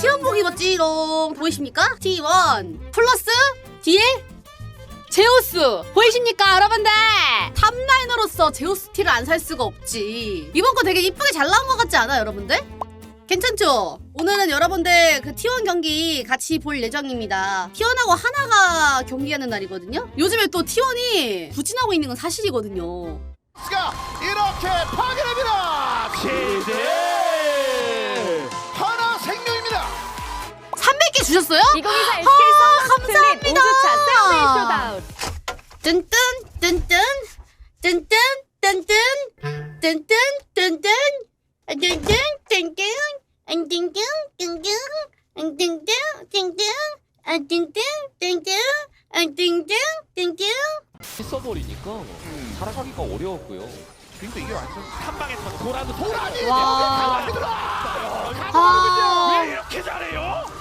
T1복 입었지롱 보이십니까? T1 플러스 뒤에 제우스 보이십니까 여러분들 탑라이너로서 제우스 티를 안 살 수가 없지 이번 거 되게 이쁘게 잘 나온 것 같지 않아요 여러분들? 괜찮죠? 오늘은 여러분들 그 T1 경기 같이 볼 예정입니다 T1하고 하나가 경기하는 날이거든요 요즘에 또 T1이 부진하고 있는 건 사실이거든요 가 이렇게 파괴됩니다. 시대 주셨어요? 2024 SK 아, 서머스 클립 감사합니다. 5주차 샌드위 쇼다운 뜬뜬 뜬뜬 뜬뜬 뜬뜬 뜬뜬 뜬뜬 뜬뜬 뜬뜬 안띵띵 띵띵 안띵띵 띵띵 안띵띵 띵띵 안띵띵 띵띵 있어버리니까 살아가기가 어려웠고요. 그리고 이게 완전 한 방에 터져. 도라도 도라니. 와. 아. 왜 이렇게 잘해요?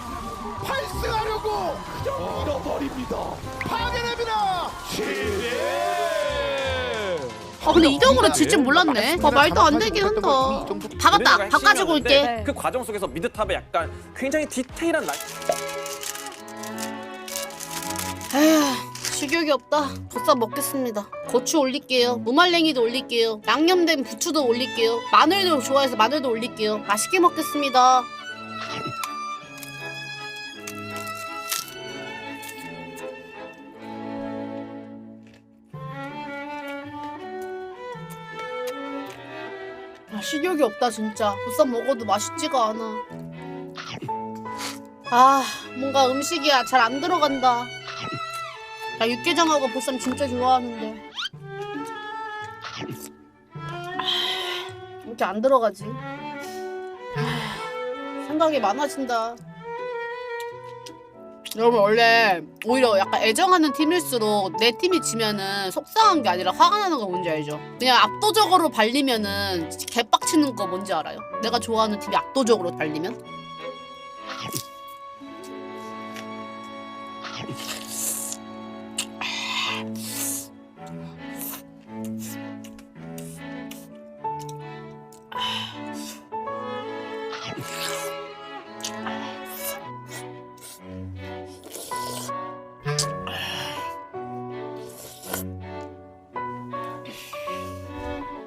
8승하려고! 그냥 잃어버립니다. 파괴됩니다. 아 근데 이정으로 질 줄 몰랐네. 아 말도 안 되긴 한다. 박았다 바꿔주고 올게. 네. 그 과정 속에서 미드탑에 약간 굉장히 디테일한 라... 에휴 식욕이 없다. 보쌈 먹겠습니다. 고추 올릴게요. 무말랭이도 올릴게요. 양념된 부추도 올릴게요. 마늘도 좋아해서 마늘도 올릴게요. 맛있게 먹겠습니다 식욕이 없다 진짜. 보쌈 먹어도 맛있지가 않아. 아 뭔가 음식이 잘안 들어간다. 나 육개장하고 보쌈 진짜 좋아하는데. 아, 이렇게 안 들어가지? 아, 생각이 많아진다 여러분 원래 오히려 약간 애정하는 팀일수록 내 팀이 지면은 속상한 게 아니라 화가 나는 거 뭔지 알죠? 그냥 압도적으로 발리면은 개빡치는 거 뭔지 알아요? 내가 좋아하는 팀이 압도적으로 발리면?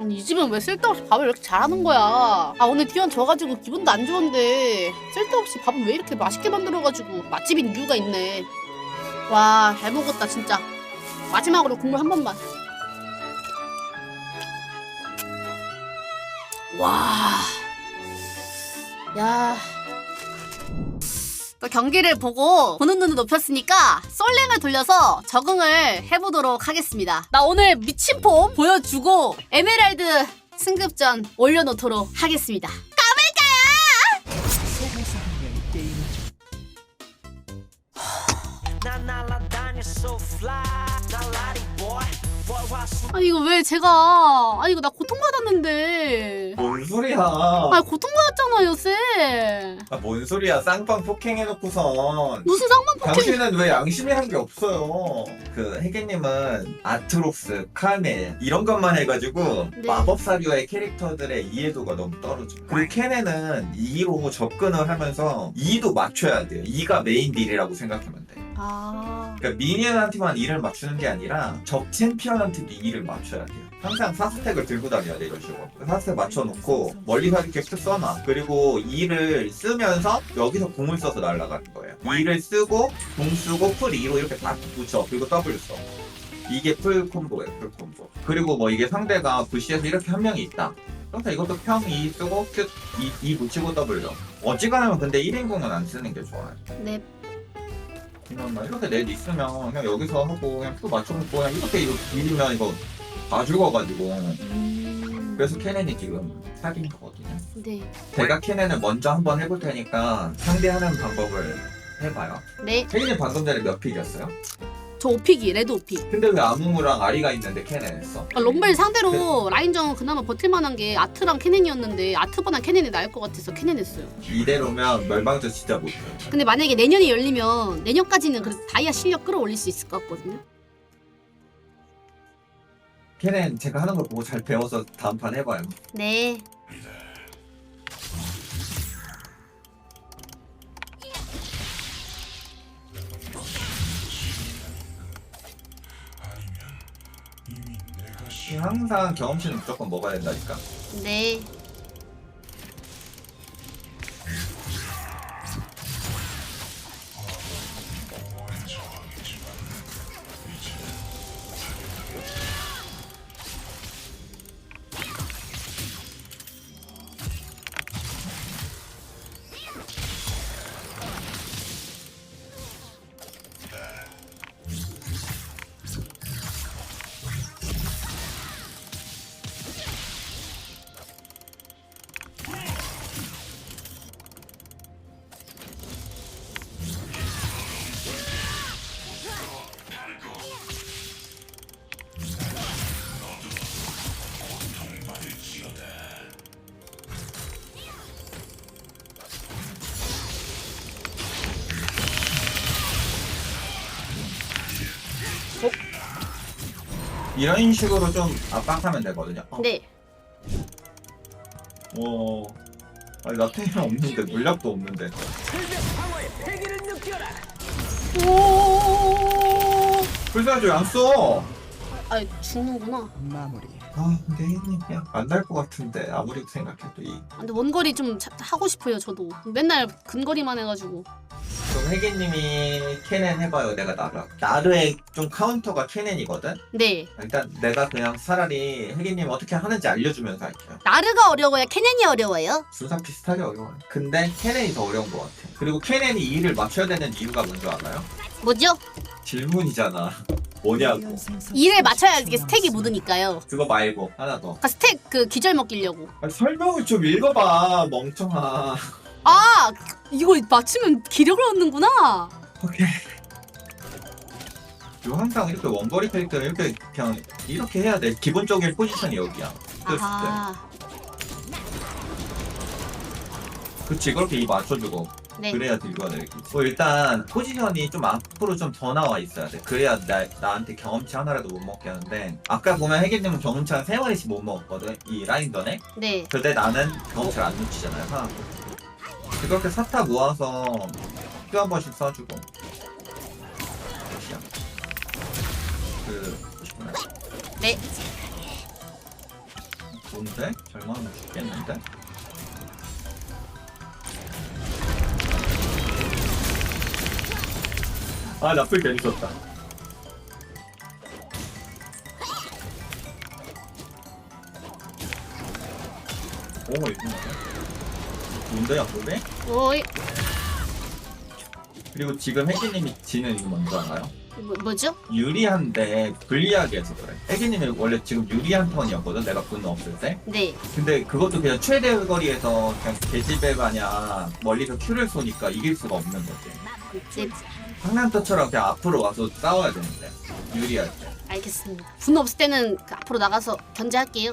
아니 이 집은 왜 쓸데없이 밥을 왜 이렇게 잘하는 거야? 아 오늘 디원 져가지고 기분도 안 좋은데. 쓸데없이 밥을 왜 이렇게 맛있게 만들어가지고 맛집인 이유가 있네. 와 잘 먹었다 진짜. 마지막으로 국물 한 번만. 와. 야. 또 경기를 보고 보는 눈을 높였으니까 솔랭을 돌려서 적응을 해보도록 하겠습니다. 나 오늘 미친 폼 보여주고 에메랄드 승급전 올려놓도록 하겠습니다. 아니 이거 왜 제가 아니 이거 나 고통받았는데 뭔 소리야? 아니 고통받았잖아요 쌤 아, 뭔 소리야? 쌍방 폭행해놓고선 무슨 상만 폭행 당신은 왜 양심이란 게 없어요? 그 혜계님은 아트록스, 카멜 이런 것만 해가지고 네. 마법사류의 캐릭터들의 이해도가 너무 떨어져. 그리고 케네는 2로 접근을 하면서 2도 맞춰야 돼요. 2가 메인 딜이라고 생각하면 돼. 아. 그러니까 미니언한테만 2를 맞추는 게 아니라 적 챔피언한테도 2를 맞춰야 돼요. 항상 4스택을 들고 다녀야 돼 이런 식으로. 4스택 맞춰놓고 멀리서 이렇게 쓱 써놔. 그리고 2를 쓰면서 여기서 공을 써서 날아가는 거예요. 2를 쓰고 공 쓰고 풀 2로 이렇게 다 붙여. 그리고 W 써. 이게 풀 콤보예요 풀 콤보. 그리고 뭐 이게 상대가 부시에서 이렇게 한 명이 있다. 그러니까 이것도 평 2 쓰고 큐 2, 2 붙이고 W 어지간하면 근데 1인공은 안 쓰는 게 좋아요. 네. 그냥 막 이렇게 넷 있으면 그냥 여기서 하고 그냥 표 맞춰놓고 그냥 이렇게 이거 밀리면 이거 다 죽어가지고 음... 그래서 케넨이 지금 사귄 거거든요. 네. 제가 케넨을 먼저 한번 해볼 테니까 상대하는 방법을 해봐요. 네. 케넨이 방금 전에 몇 픽이었어요? 저 오픽이 레드 오픽 근데 왜 아무무랑 아리가 있는데 케넨 했어? 아, 럼블 상대로 라인전 그나마 버틸만한 게 아트랑 케넨이었는데 아트보다 케넨이 나을 것 같아서 케넨 했어요. 이대로면 멸망전 진짜 못해요. 근데 만약에 내년이 열리면 내년까지는 그래도 다이아 실력 끌어올릴 수 있을 것 같거든요. 케넨 제가 하는 걸 보고 잘 배워서 다음 판 해봐요. 네. 항상 경험치는 무조건 먹어야 된다니까. 네. 이런 식으로 좀 압박하면 되거든요. 어, 네. 오. 아니 나 템이 없는데 물약도 없는데. 오. 불사조 안 써. 아, 죽는구나. 아 근데 혜님 그냥 안날 것 같은데 아무리 생각해도 이. 아, 근데 원거리 좀 자- 하고 싶어요, 저도. 맨날 근거리만 해가지고. 그럼 혜기님이 캐넨 해봐요. 내가 나르. 나르의 좀 카운터가 캐넨이거든. 네. 일단 내가 그냥 차라리 혜기님 어떻게 하는지 알려주면서 할게요. 나르가 어려워요? 캐넨이 어려워요? 둘다 비슷하게 어려워요. 근데 캐넨이 더 어려운 것 같아. 그리고 캐넨이 이를 맞춰야 되는 이유가 뭔지 알아요? 뭐죠? 질문이잖아. 뭐냐고. 이를 맞춰야 이게 스택이 묻으니까요. 그거 말고 하나 더. 그러니까 스택 그 기절 먹이려고. 아니, 설명을 좀 읽어봐 멍청아. 아 이거 맞추면 기력을 얻는구나. 오케이. 요 항상 이렇게 원거리 캐릭터 이렇게 그냥 이렇게 해야 돼. 기본적인 포지션이 여기야. 그아 그치 그렇게 이 맞춰주고 네. 그래야 딜과 내기. 뭐 일단 포지션이 좀 앞으로 좀 더 나와 있어야 돼. 그래야 나, 나한테 경험치 하나라도 못 먹게 하는데 아까 보면 해기님은 경험치 한세 마리씩 못 먹었거든. 이 라인 전에. 네. 근데 나는 경험치를 안 놓치잖아요. 하나도. 그렇게 사타 모아서 큐 한 번씩 써주고. 그 90분. 네. 잘 맞으면 죽겠는데? 아 괜히 썼다 오 이거 뭔데 약속에? 오이 그리고 지금 혜기님이 지는 이유 뭔지 알아요? 뭐, 뭐죠? 유리한데 불리하게 해서 그래 혜기님이 원래 지금 유리한 턴이었거든 내가 분노 없을 때 네. 근데 그것도 그냥 최대 거리에서 그냥 개집애 마냥 멀리서 큐를 쏘니까 이길 수가 없는 거지. 네. 상남터처럼 그냥 앞으로 와서 싸워야 되는데 유리할 때. 알겠습니다. 분노 없을 때는 그 앞으로 나가서 견제할게요.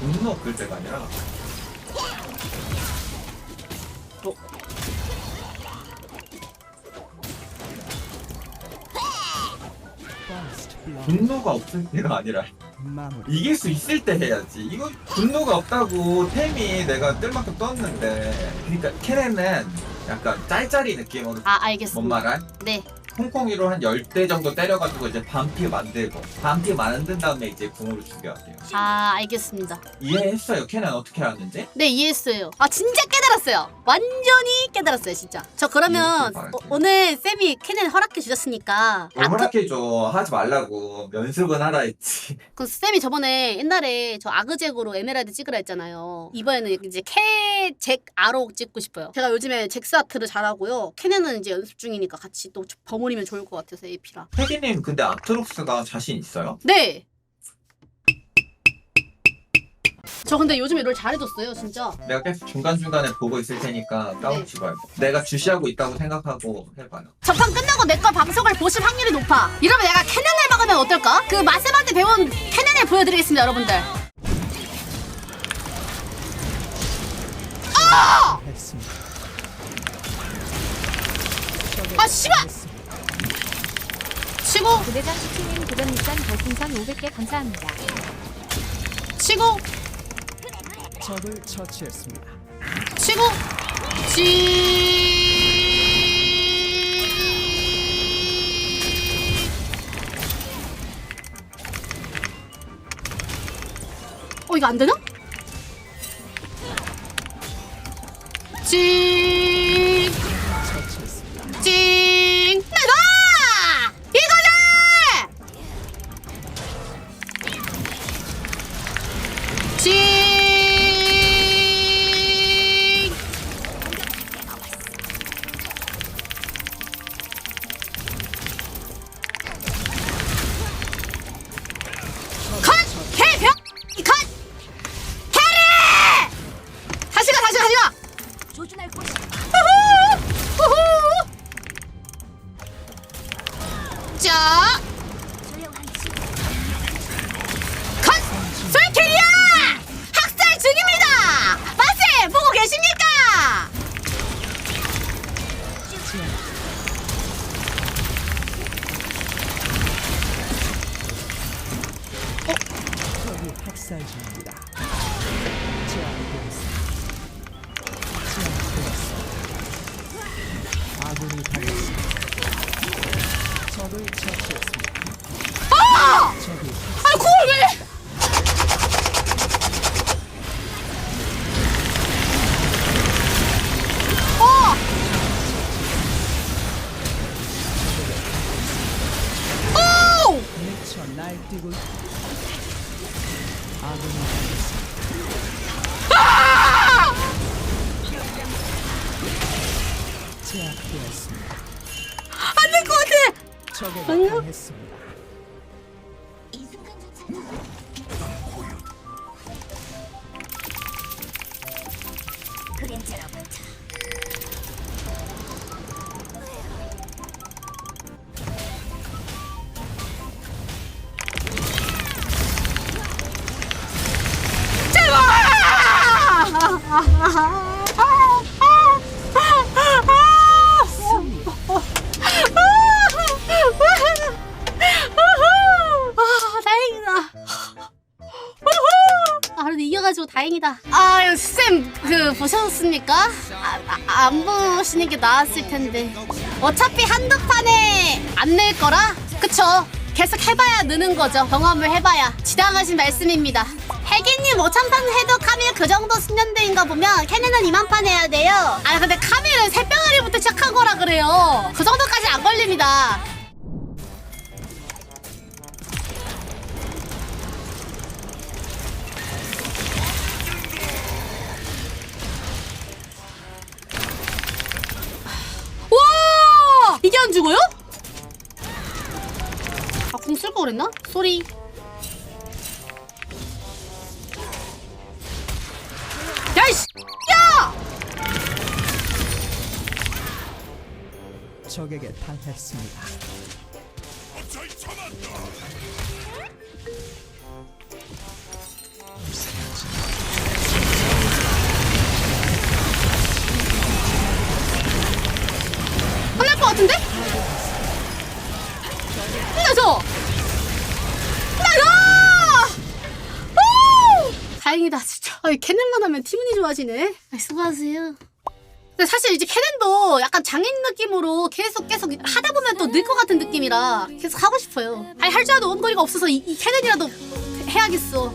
분노 없을 때가 아니라 분노가 없을 때가 아니라 이길 수 있을 때 해야지. 이거 분노가 없다고 템이 내가 뜰 만큼 떴는데. 그러니까 캐넨은 약간 짤짤이 느낌으로 아뭔 알겠습니다. 말할? 네. 콩콩이로 한 10대 정도 때려가지고 이제 반피 만들고 반피 만든 다음에 이제 궁으로 죽여야 돼요. 아 알겠습니다. 이해했어요. 캐넨 어떻게 하는지? 네 이해했어요. 아 진짜 깨달았어요. 완전히 깨달았어요 진짜. 저 그러면 어, 오늘 쌤이 캐넨 허락해 주셨으니까 뭘 아크 허락해줘. 하지 말라고. 연습은 하라 했지. 그 쌤이 저번에 옛날에 저 아그잭으로 에메랄드 찍으라 했잖아요. 이번에는 이제 캐잭 아로 찍고 싶어요. 제가 요즘에 잭스 아트를 잘하고요. 캐넨은 이제 연습 중이니까 같이 또 버무리면 좋을 것 같아서 AP랑. 혜기님 근데 아트록스가 자신 있어요? 네. 저 근데 요즘에 롤 잘해줬어요 진짜. 내가 계속 중간중간에 보고 있을 테니까 까먹지 말고. 내가 주시하고 있다고 생각하고 해봐요. 전판 끝나고 내 거 방송을 보실 확률이 높아. 이러면 내가 캐넨을 막으면 어떨까? 그 마세한테 배운 캐넨을 보여드리겠습니다, 여러분들. 아! 아, 씨발! 치고 부대장 시키는 도전 미션 별풍선 500개 감사합니다. 치고 적을 처치했습니다. 치고 치 어, 이거 안 되나? 치 적에게 아니요. 당했습니다. 아, 다행이다. 아, 쌤, 그, 보셨습니까? 아, 아, 안 보시는 게 나았을 텐데. 어차피 한두 판에 안 낼 거라? 그쵸? 계속 해봐야 느는 거죠. 경험을 해봐야. 지당하신 말씀입니다. 혜기님 5천판 해도 카밀 그 정도 숙련대인가 보면 캐넨은 2만판 해야 돼요. 아, 근데 카밀은 새병아리부터 시작한 거라 그래요. 그 정도까지 안 걸립니다. 이게 안 죽어요? 아, 궁 쓸 거 그랬나? 소리. 야 이씨! 야! 적에게 당했습니다. 다행이다, 진짜. 아이, 캐넨만 하면 티문이 좋아지네. 아이, 수고하세요. 근데 사실 이제 캐넨도 약간 장인 느낌으로 계속 계속 하다 보면 또 늘 것 같은 느낌이라 계속 하고 싶어요. 아니, 할 줄 아는 원거리가 없어서 이, 이 캐넨이라도 해야겠어.